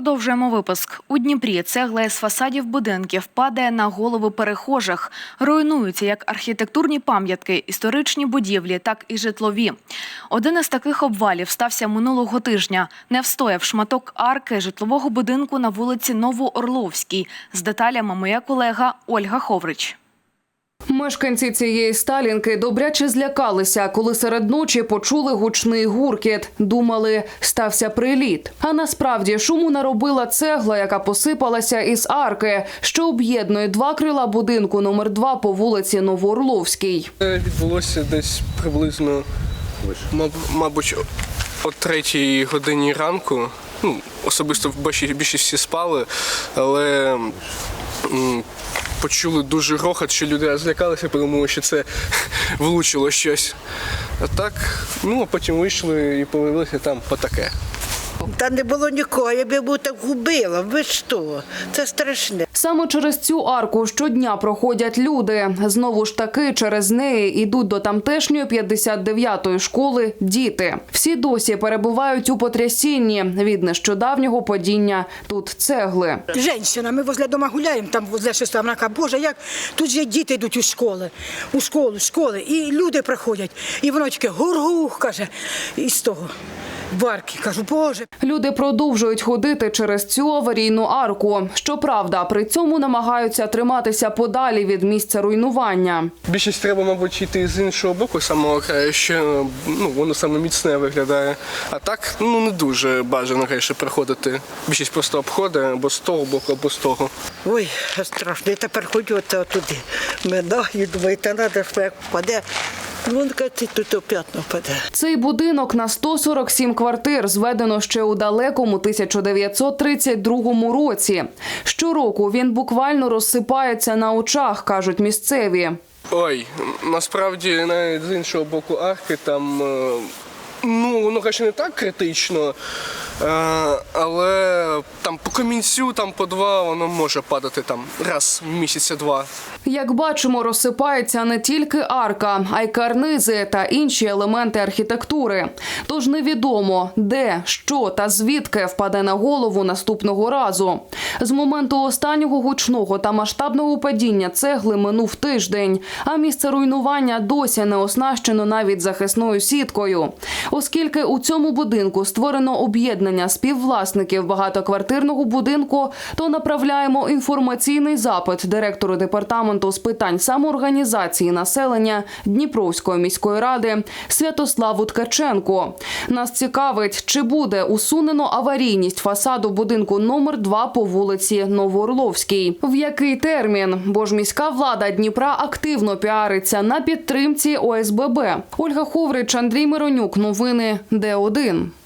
Продовжуємо випуск. У Дніпрі цегла із фасадів будинків падає на голови перехожих. Руйнуються як архітектурні пам'ятки, історичні будівлі, так і житлові. Один із таких обвалів стався минулого тижня. Не встояв шматок арки житлового будинку на вулиці Новоорловській. З деталями моя колега Ольга Ховрич. Мешканці цієї сталінки добряче злякалися, коли серед ночі почули гучний гуркіт. Думали, стався приліт. А насправді шуму наробила цегла, яка посипалася із арки, що об'єднує два крила будинку номер 2 по вулиці Новоорловській. Це відбулося десь приблизно, маб- мабуть, о третій годині ранку. Ну, особисто більшість, більшість всі спали, але почули дуже грохот, що люди злякалися, подумали, що це влучило щось. А так, ну а потім вийшли і подивилися там потаке. Та не було нікого, я б його так губила. Ви що? Це страшне. Саме через цю арку щодня проходять люди. Знову ж таки, через неї йдуть до тамтешньої 59-ї школи діти. Всі досі перебувають у потрясінні від нещодавнього падіння тут цегли. Женщина, ми возле дома гуляємо, там возле каже, Боже, як тут же діти йдуть у школи, у школу, школи, і люди приходять. І воно таке гур-гур, каже, із того барки. Кажу, Боже. Люди продовжують ходити через цю аварійну арку. Щоправда, при цьому намагаються триматися подалі від місця руйнування. Більшість треба, мабуть, йти з іншого боку, самого краю, що ну, воно саме міцне виглядає. А так, ну не дуже бажано конечно, приходити. Більшість просто обходить або з того боку, або з того. Ой, страшно. Я тепер ходжу от туди. Минаю, думаю, та треба, що як впаде. Каже, тут опять впаде. Цей будинок на 147 квартир зведено ще у далекому 1932 році. Щороку він буквально розсипається на очах, кажуть місцеві. Ой, насправді навіть з іншого боку арки там. е, Ну, воно, звісно, не так критично, але там по камінцю, там по два, воно може падати там раз в місяця два. Як бачимо, розсипається не тільки арка, а й карнизи та інші елементи архітектури. Тож невідомо, де, що та звідки впаде на голову наступного разу. З моменту останнього гучного та масштабного падіння цегли минув тиждень, а місце руйнування досі не оснащено навіть захисною сіткою. Оскільки у цьому будинку створено об'єднання співвласників багатоквартирного будинку, то направляємо інформаційний запит директору департаменту з питань самоорганізації населення Дніпровської міської ради Святославу Ткаченко. Нас цікавить, чи буде усунено аварійність фасаду будинку номер 2 по вулиці Новоорловській. В який термін? Бо ж міська влада Дніпра активно піариться на підтримці ОСББ. Ольга Ховрич, Андрій Миронюк. Новини Д1.